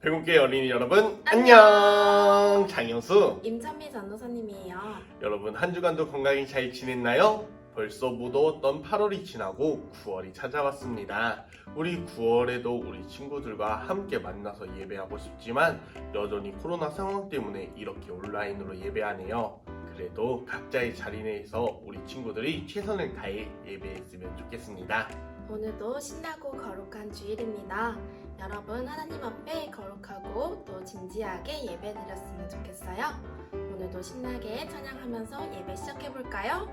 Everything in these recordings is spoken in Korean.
배국계 어린이 여러분 안녕 장영수 임찬미 전도사님이에요. 여러분 한 주간도 건강히 잘 지냈나요? 벌써 무더웠던 8월이 지나고 9월이 찾아왔습니다. 우리 9월에도 우리 친구들과 함께 만나서 예배하고 싶지만 여전히 코로나 상황 때문에 이렇게 온라인으로 예배하네요. 그래도 각자의 자리 내에서 우리 친구들이 최선을 다해 예배했으면 좋겠습니다. 오늘도 신나고 거룩한 주일입니다. 여러분 하나님 앞에 거룩하고 또 진지하게 예배 드렸으면 좋겠어요. 오늘도 신나게 찬양하면서 예배 시작해 볼까요?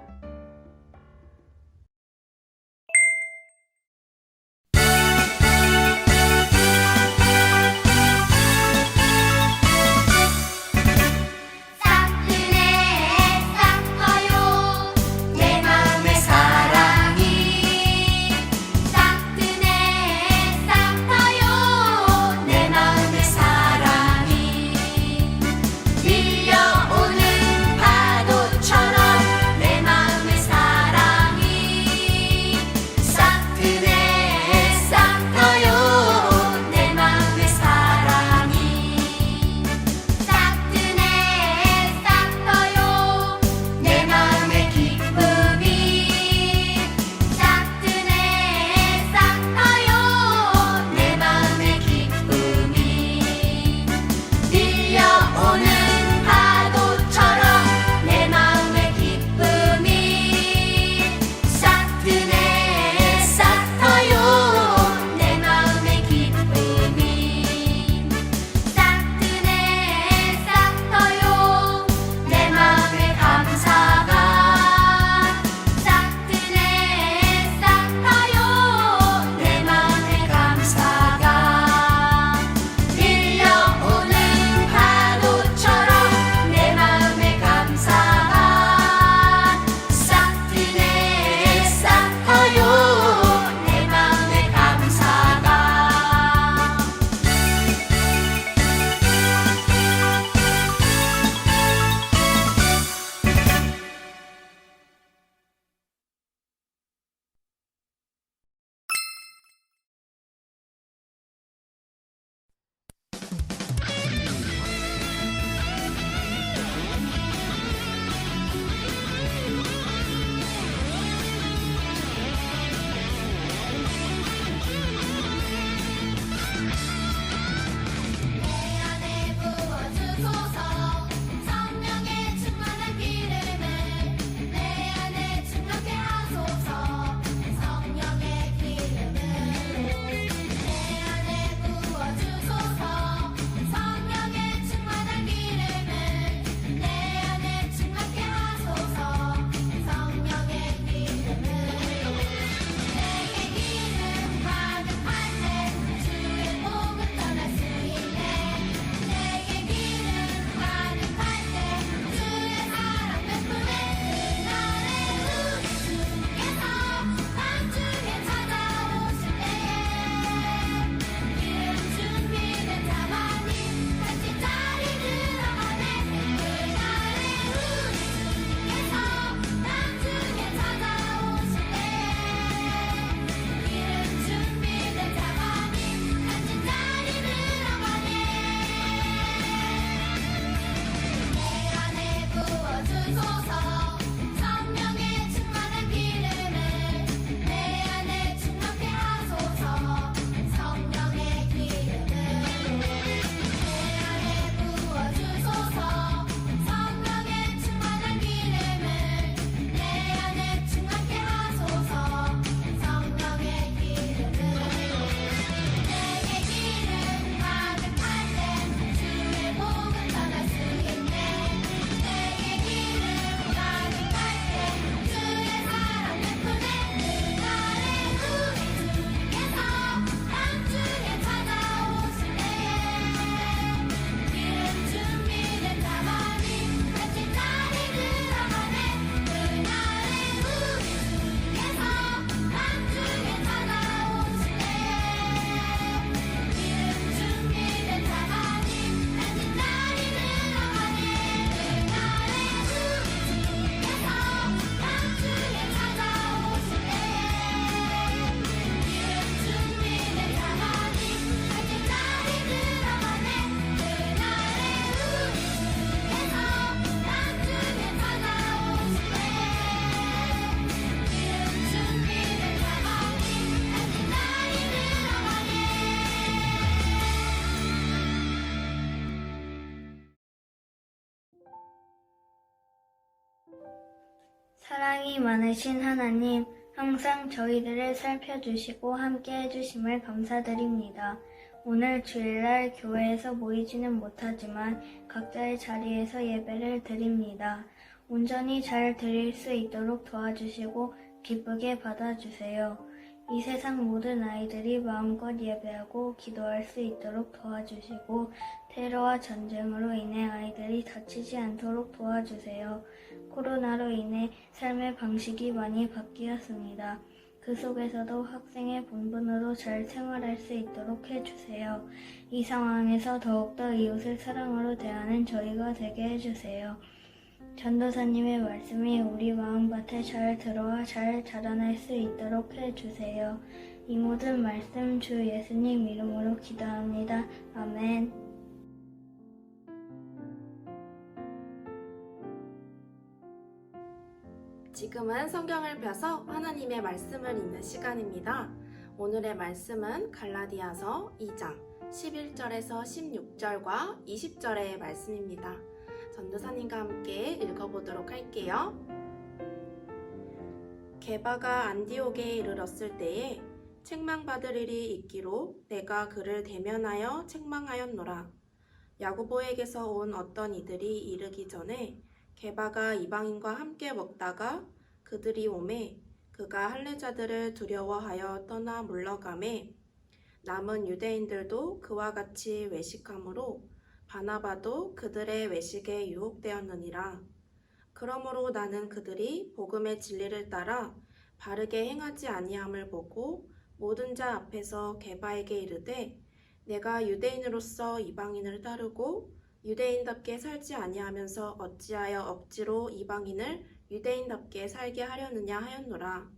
사랑이 많으신 하나님, 항상 저희들을 살펴주시고 함께 해주심을 감사드립니다. 오늘 주일날 교회에서 모이지는 못하지만 각자의 자리에서 예배를 드립니다. 온전히 잘 드릴 수 있도록 도와주시고 기쁘게 받아주세요. 이 세상 모든 아이들이 마음껏 예배하고 기도할 수 있도록 도와주시고 테러와 전쟁으로 인해 아이들이 다치지 않도록 도와주세요. 코로나로 인해 삶의 방식이 많이 바뀌었습니다. 그 속에서도 학생의 본분으로 잘 생활할 수 있도록 해주세요. 이 상황에서 더욱더 이웃을 사랑으로 대하는 저희가 되게 해주세요. 전도사님의 말씀이 우리 마음밭에 잘 들어와 잘 자라날 수 있도록 해주세요. 이 모든 말씀 주 예수님 이름으로 기도합니다. 아멘. 지금은 성경을 펴서 하나님의 말씀을 읽는 시간입니다. 오늘의 말씀은 갈라디아서 2장 11절에서 16절과 20절의 말씀입니다. 전도사님과 함께 읽어보도록 할게요. 게바가 안디옥에 이르렀을 때에 책망받을 일이 있기로 내가 그를 대면하여 책망하였노라. 야고보에게서 온 어떤 이들이 이르기 전에 게바가 이방인과 함께 먹다가 그들이 오매 그가 할례자들을 두려워하여 떠나 물러가매 남은 유대인들도 그와 같이 외식함으로 바나바도 그들의 외식에 유혹되었느니라. 그러므로 나는 그들이 복음의 진리를 따라 바르게 행하지 아니함을 보고 모든 자 앞에서 게바에게 이르되 내가 유대인으로서 이방인을 따르고 유대인답게 살지 아니하면서 어찌하여 억지로 이방인을 유대인답게 살게 하려느냐 하였노라.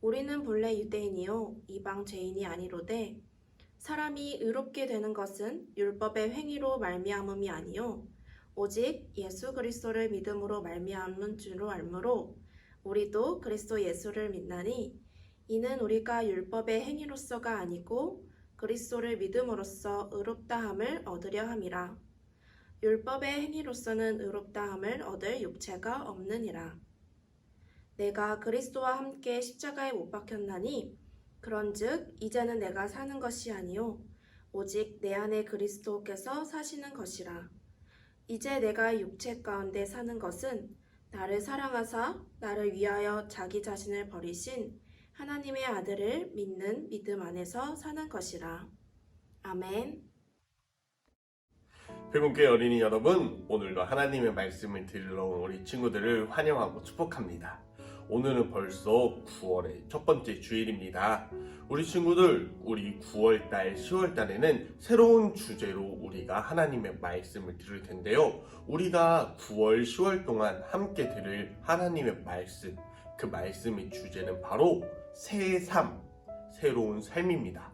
우리는 본래 유대인이요 이방 죄인이 아니로되 사람이 의롭게 되는 것은 율법의 행위로 말미암음이 아니요 오직 예수 그리스도를 믿음으로 말미암은 줄로 알므로 우리도 그리스도 예수를 믿나니 이는 우리가 율법의 행위로서가 아니고 그리스도를 믿음으로써 의롭다함을 얻으려 함이라. 율법의 행위로서는 의롭다함을 얻을 육체가 없느니라. 내가 그리스도와 함께 십자가에 못 박혔나니 그런즉 이제는 내가 사는 것이 아니요 오직 내 안에 그리스도께서 사시는 것이라. 이제 내가 육체 가운데 사는 것은 나를 사랑하사 나를 위하여 자기 자신을 버리신 하나님의 아들을 믿는 믿음 안에서 사는 것이라. 아멘. 배분교회 어린이 여러분, 오늘도 하나님의 말씀을 들으러 온 우리 친구들을 환영하고 축복합니다. 오늘은 벌써 9월의 첫 번째 주일입니다. 우리 친구들, 우리 9월달, 10월달에는 새로운 주제로 우리가 하나님의 말씀을 들을 텐데요. 우리가 9월, 10월 동안 함께 들을 하나님의 말씀, 그 말씀의 주제는 바로 새 삶, 새로운 삶입니다.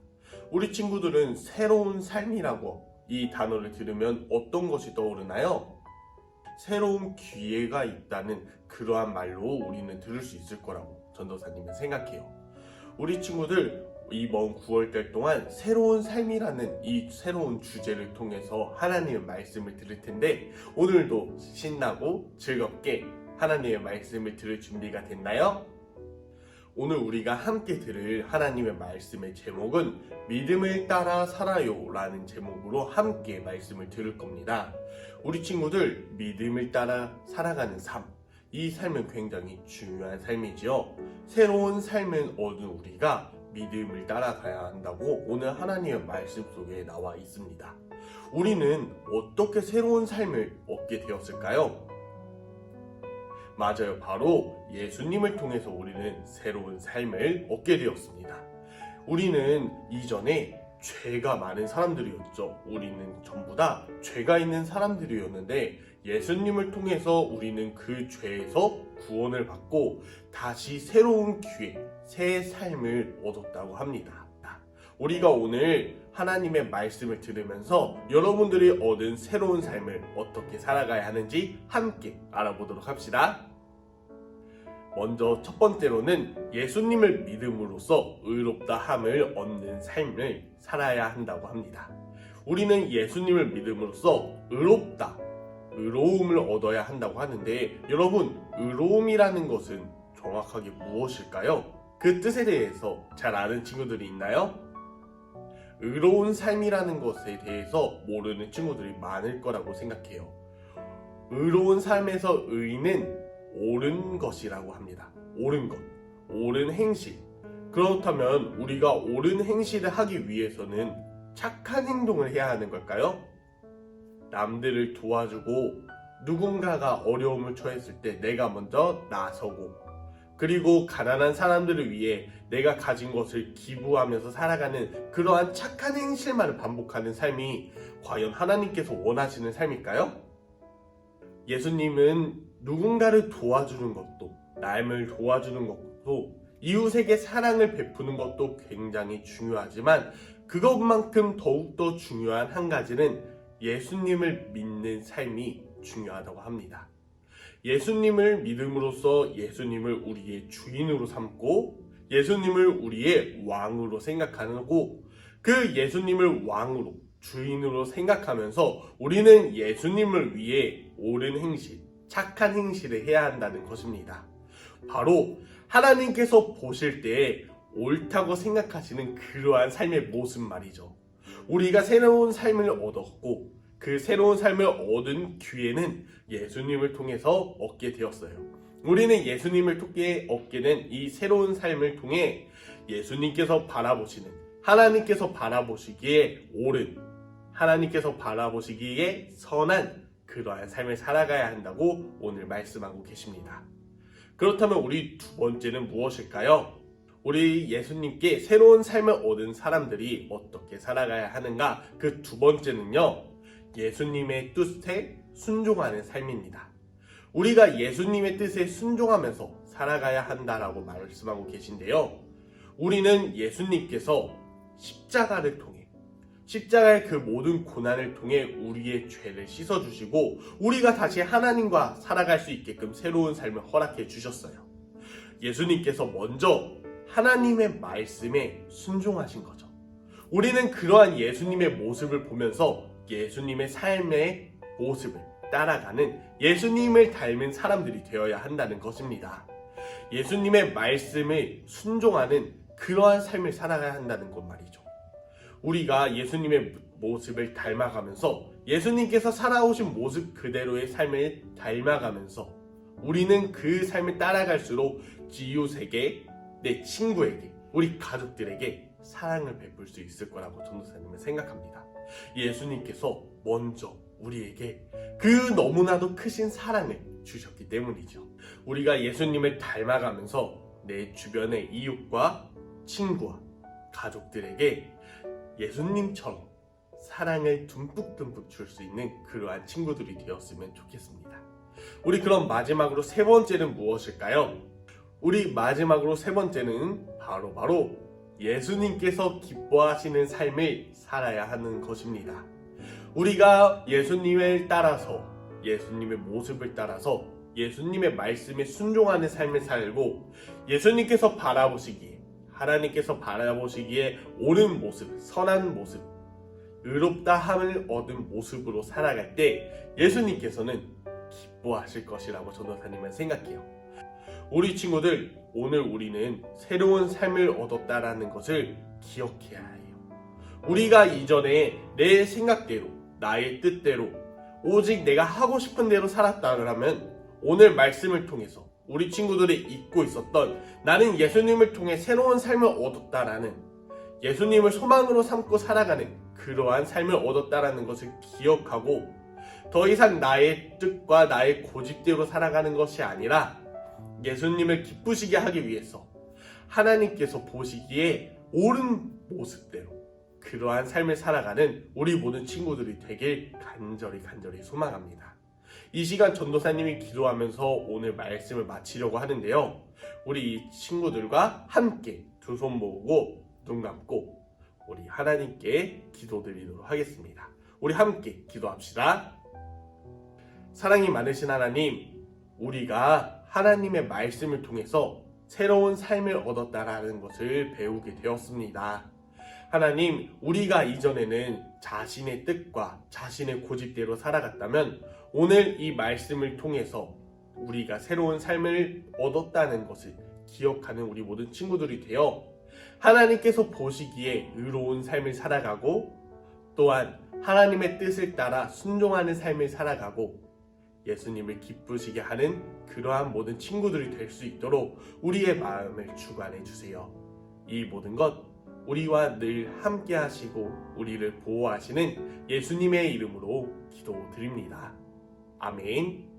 우리 친구들은 새로운 삶이라고 이 단어를 들으면 어떤 것이 떠오르나요? 새로운 기회가 있다는 그러한 말로 우리는 들을 수 있을 거라고 전도사님은 생각해요. 우리 친구들 이번 9월달 동안 새로운 삶이라는 이 새로운 주제를 통해서 하나님의 말씀을 들을 텐데 오늘도 신나고 즐겁게 하나님의 말씀을 들을 준비가 됐나요? 오늘 우리가 함께 들을 하나님의 말씀의 제목은 믿음을 따라 살아요 라는 제목으로 함께 말씀을 들을 겁니다. 우리 친구들 믿음을 따라 살아가는 삶. 이 삶은 굉장히 중요한 삶이지요. 새로운 삶을 얻은 우리가 믿음을 따라가야 한다고 오늘 하나님의 말씀 속에 나와 있습니다. 우리는 어떻게 새로운 삶을 얻게 되었을까요? 맞아요. 바로 예수님을 통해서 우리는 새로운 삶을 얻게 되었습니다. 우리는 이전에 죄가 많은 사람들이었죠. 우리는 전부 다 죄가 있는 사람들이었는데 예수님을 통해서 우리는 그 죄에서 구원을 받고 다시 새로운 기회, 새 삶을 얻었다고 합니다. 우리가 오늘 하나님의 말씀을 들으면서 여러분들이 얻은 새로운 삶을 어떻게 살아가야 하는지 함께 알아보도록 합시다. 먼저 첫 번째로는 예수님을 믿음으로써 의롭다 함을 얻는 삶을 살아야 한다고 합니다. 우리는 예수님을 믿음으로써 의롭다 의로움을 얻어야 한다고 하는데 여러분 의로움이라는 것은 정확하게 무엇일까요? 그 뜻에 대해서 잘 아는 친구들이 있나요? 의로운 삶이라는 것에 대해서 모르는 친구들이 많을 거라고 생각해요. 의로운 삶에서 의는 옳은 것이라고 합니다. 옳은 것, 옳은 행실. 그렇다면 우리가 옳은 행실을 하기 위해서는 착한 행동을 해야 하는 걸까요? 남들을 도와주고 누군가가 어려움을 처했을 때 내가 먼저 나서고 그리고 가난한 사람들을 위해 내가 가진 것을 기부하면서 살아가는 그러한 착한 행실만을 반복하는 삶이 과연 하나님께서 원하시는 삶일까요? 예수님은 누군가를 도와주는 것도 남을 도와주는 것도 이웃에게 사랑을 베푸는 것도 굉장히 중요하지만 그것만큼 더욱더 중요한 한 가지는 예수님을 믿는 삶이 중요하다고 합니다. 예수님을 믿음으로써 예수님을 우리의 주인으로 삼고 예수님을 우리의 왕으로 생각하고 그 예수님을 왕으로 주인으로 생각하면서 우리는 예수님을 위해 옳은 행실, 착한 행실을 해야 한다는 것입니다. 바로 하나님께서 보실 때 옳다고 생각하시는 그러한 삶의 모습 말이죠. 우리가 새로운 삶을 얻었고 그 새로운 삶을 얻은 기회는 예수님을 통해서 얻게 되었어요. 우리는 예수님을 통해 얻게 된 이 새로운 삶을 통해 예수님께서 바라보시는 하나님께서 바라보시기에 옳은 하나님께서 바라보시기에 선한 그러한 삶을 살아가야 한다고 오늘 말씀하고 계십니다. 그렇다면 우리 두 번째는 무엇일까요? 우리 예수님께 새로운 삶을 얻은 사람들이 어떻게 살아가야 하는가? 그 두 번째는요, 예수님의 뜻에 순종하는 삶입니다. 우리가 예수님의 뜻에 순종하면서 살아가야 한다라고 말씀하고 계신데요. 우리는 예수님께서 십자가를 통해 십자가의 그 모든 고난을 통해 우리의 죄를 씻어주시고 우리가 다시 하나님과 살아갈 수 있게끔 새로운 삶을 허락해 주셨어요. 예수님께서 먼저 하나님의 말씀에 순종하신 거죠. 우리는 그러한 예수님의 모습을 보면서 예수님의 삶의 모습을 따라가는 예수님을 닮은 사람들이 되어야 한다는 것입니다. 예수님의 말씀을 순종하는 그러한 삶을 살아가야 한다는 것 말이죠. 우리가 예수님의 모습을 닮아가면서 예수님께서 살아오신 모습 그대로의 삶을 닮아가면서 우리는 그 삶을 따라갈수록 이웃에게 내 친구에게 우리 가족들에게 사랑을 베풀 수 있을 거라고 전도사님은 생각합니다. 예수님께서 먼저 우리에게 그 너무나도 크신 사랑을 주셨기 때문이죠. 우리가 예수님을 닮아가면서 내 주변의 이웃과 친구와 가족들에게 예수님처럼 사랑을 듬뿍듬뿍 줄 수 있는 그러한 친구들이 되었으면 좋겠습니다. 우리 그럼 마지막으로 세 번째는 무엇일까요? 우리 마지막으로 세 번째는 바로 바로 예수님께서 기뻐하시는 삶을 살아야 하는 것입니다. 우리가 예수님을 따라서 예수님의 모습을 따라서 예수님의 말씀에 순종하는 삶을 살고 예수님께서 바라보시기에 하나님께서 바라보시기에 옳은 모습, 선한 모습, 의롭다함을 얻은 모습으로 살아갈 때 예수님께서는 기뻐하실 것이라고 전도사님은 생각해요. 우리 친구들, 오늘 우리는 새로운 삶을 얻었다라는 것을 기억해야 해요. 우리가 이전에 내 생각대로, 나의 뜻대로, 오직 내가 하고 싶은 대로 살았다 그러면 오늘 말씀을 통해서 우리 친구들이 잊고 있었던 나는 예수님을 통해 새로운 삶을 얻었다라는 예수님을 소망으로 삼고 살아가는 그러한 삶을 얻었다라는 것을 기억하고 더 이상 나의 뜻과 나의 고집대로 살아가는 것이 아니라 예수님을 기쁘시게 하기 위해서 하나님께서 보시기에 옳은 모습대로 그러한 삶을 살아가는 우리 모든 친구들이 되길 간절히 간절히 소망합니다. 이 시간 전도사님이 기도하면서 오늘 말씀을 마치려고 하는데요. 우리 이 친구들과 함께 두 손 모으고 눈 감고 우리 하나님께 기도드리도록 하겠습니다. 우리 함께 기도합시다. 사랑이 많으신 하나님, 우리가 하나님의 말씀을 통해서 새로운 삶을 얻었다라는 것을 배우게 되었습니다. 하나님, 우리가 이전에는 자신의 뜻과 자신의 고집대로 살아갔다면 오늘 이 말씀을 통해서 우리가 새로운 삶을 얻었다는 것을 기억하는 우리 모든 친구들이 되어 하나님께서 보시기에 의로운 삶을 살아가고 또한 하나님의 뜻을 따라 순종하는 삶을 살아가고 예수님을 기쁘시게 하는 그러한 모든 친구들이 될 수 있도록 우리의 마음을 주관해 주세요. 이 모든 것 우리와 늘 함께 하시고 우리를 보호하시는 예수님의 이름으로 기도드립니다. 아멘.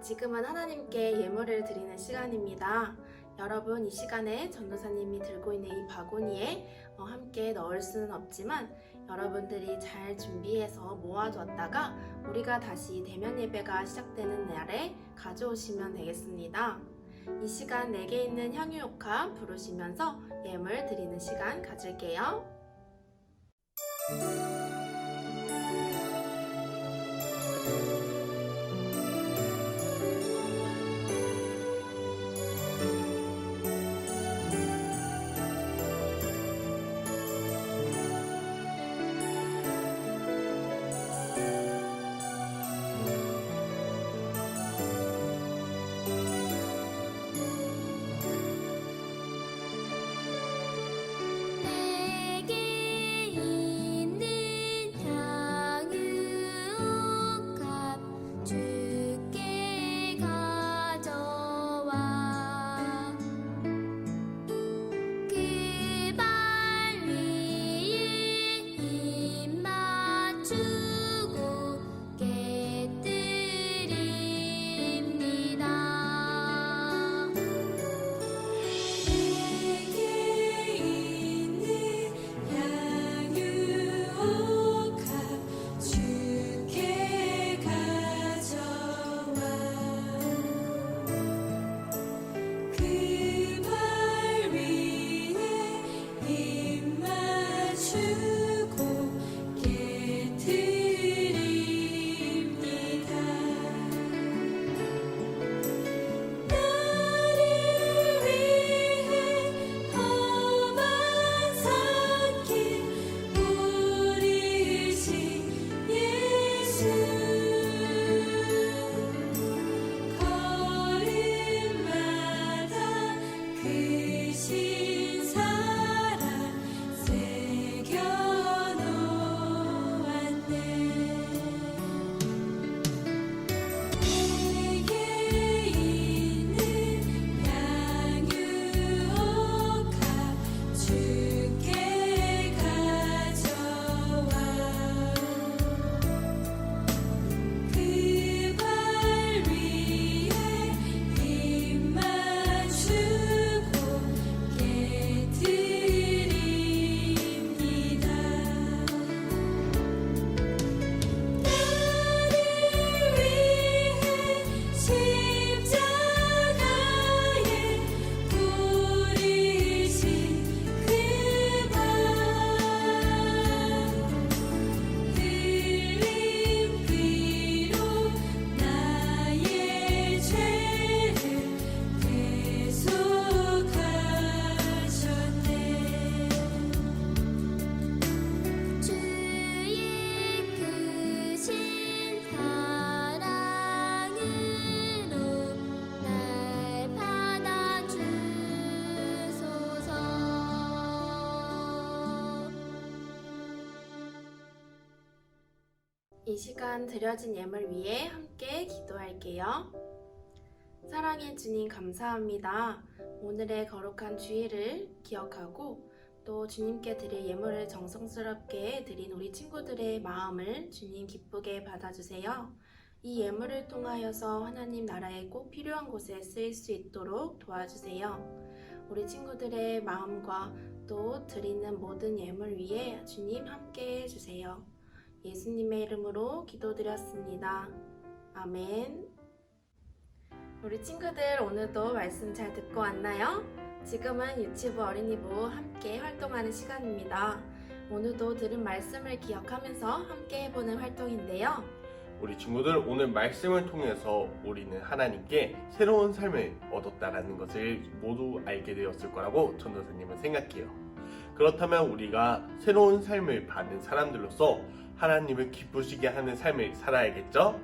지금은 하나님께 예물을 드리는 시간입니다. 여러분 이 시간에 전도사님이 들고 있는 이 바구니에 어, 함께 넣을 수는 없지만 여러분들이 잘 준비해서 모아두었다가 우리가 다시 대면 예배가 시작되는 날에 가져오시면 되겠습니다. 이 시간 내게 있는 향유욕화 부르시면서 예물 드리는 시간 가질게요. 이 시간 드려진 예물 위해 함께 기도할게요. 사랑의 주님 감사합니다. 오늘의 거룩한 주일을 기억하고 또 주님께 드릴 예물을 정성스럽게 드린 우리 친구들의 마음을 주님 기쁘게 받아주세요. 이 예물을 통하여서 하나님 나라에 꼭 필요한 곳에 쓰일 수 있도록 도와주세요. 우리 친구들의 마음과 또 드리는 모든 예물 위에 주님 함께 해주세요. 예수님의 이름으로 기도드렸습니다. 아멘. 우리 친구들 오늘도 말씀 잘 듣고 왔나요? 지금은 유치부 어린이부 함께 활동하는 시간입니다. 오늘도 들은 말씀을 기억하면서 함께 해보는 활동인데요. 우리 친구들 오늘 말씀을 통해서 우리는 하나님께 새로운 삶을 얻었다라는 것을 모두 알게 되었을 거라고 전도사님은 생각해요. 그렇다면 우리가 새로운 삶을 받는 사람들로서 하나님을 기쁘시게 하는 삶을 살아야겠죠?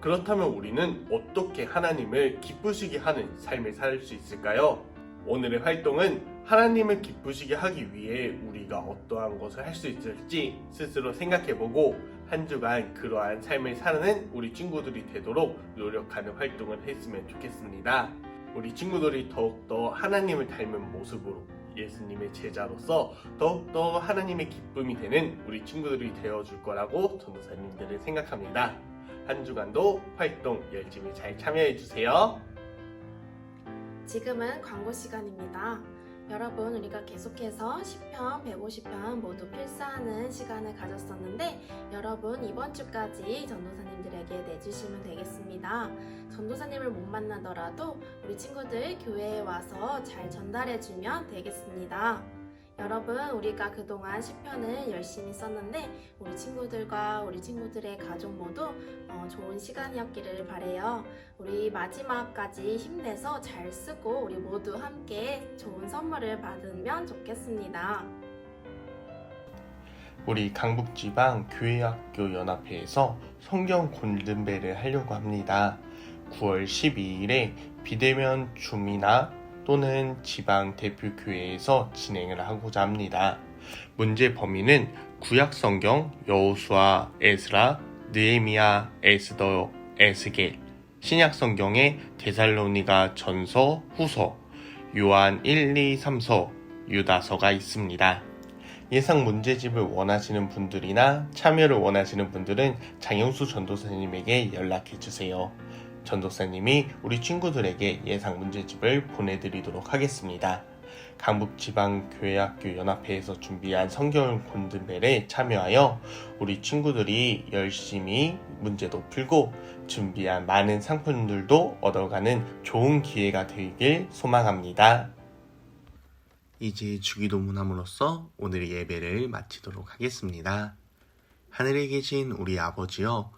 그렇다면 우리는 어떻게 하나님을 기쁘시게 하는 삶을 살 수 있을까요? 오늘의 활동은 하나님을 기쁘시게 하기 위해 우리가 어떠한 것을 할 수 있을지 스스로 생각해보고 한 주간 그러한 삶을 사는 우리 친구들이 되도록 노력하는 활동을 했으면 좋겠습니다. 우리 친구들이 더욱더 하나님을 닮은 모습으로 예수님의 제자로서 더욱더 하나님의 기쁨이 되는 우리 친구들이 되어줄 거라고 전도사님들은 생각합니다. 한 주간도 활동 열심히 잘 참여해주세요. 지금은 광고 시간입니다. 여러분, 우리가 계속해서 10편, 150편 모두 필사하는 시간을 가졌었는데, 여러분, 이번 주까지 전도사님들에게 내주시면 되겠습니다. 전도사님을 못 만나더라도 우리 친구들 교회에 와서 잘 전달해주면 되겠습니다. 여러분, 우리가 그동안 10편을 열심히 썼는데, 우리 친구들과 우리 친구들의 가족 모두 어, 좋은 시간이었기를 바래요. 우리 마지막까지 힘내서 잘 쓰고 우리 모두 함께 좋은 선물을 받으면 좋겠습니다. 우리 강북지방 교회학교 연합회에서 성경 골든벨을 하려고 합니다. 9월 12일에 비대면 줌이나 또는 지방 대표 교회에서 진행을 하고자 합니다. 문제 범위는 구약 성경 여호수아, 에스라, 느헤미야, 에스더, 에스겔, 신약 성경의 데살로니가 전서, 후서, 요한 1, 2, 3서, 유다서가 있습니다. 예상 문제집을 원하시는 분들이나 참여를 원하시는 분들은 장영수 전도사님에게 연락해 주세요. 전도사님이 우리 친구들에게 예상 문제집을 보내드리도록 하겠습니다. 강북지방교회학교 연합회에서 준비한 성경 곤드벨에 참여하여 우리 친구들이 열심히 문제도 풀고 준비한 많은 상품들도 얻어가는 좋은 기회가 되길 소망합니다. 이제 주기도문함으로써 오늘의 예배를 마치도록 하겠습니다. 하늘에 계신 우리 아버지여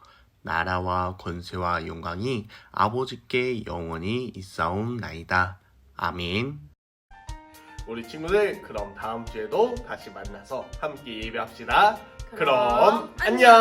나라와 권세와 영광이 아버지께 영원히 있사옵나이다. 아멘. 우리 친구들 그럼 다음 주에도 다시 만나서 함께 예배합시다. 그럼 안녕.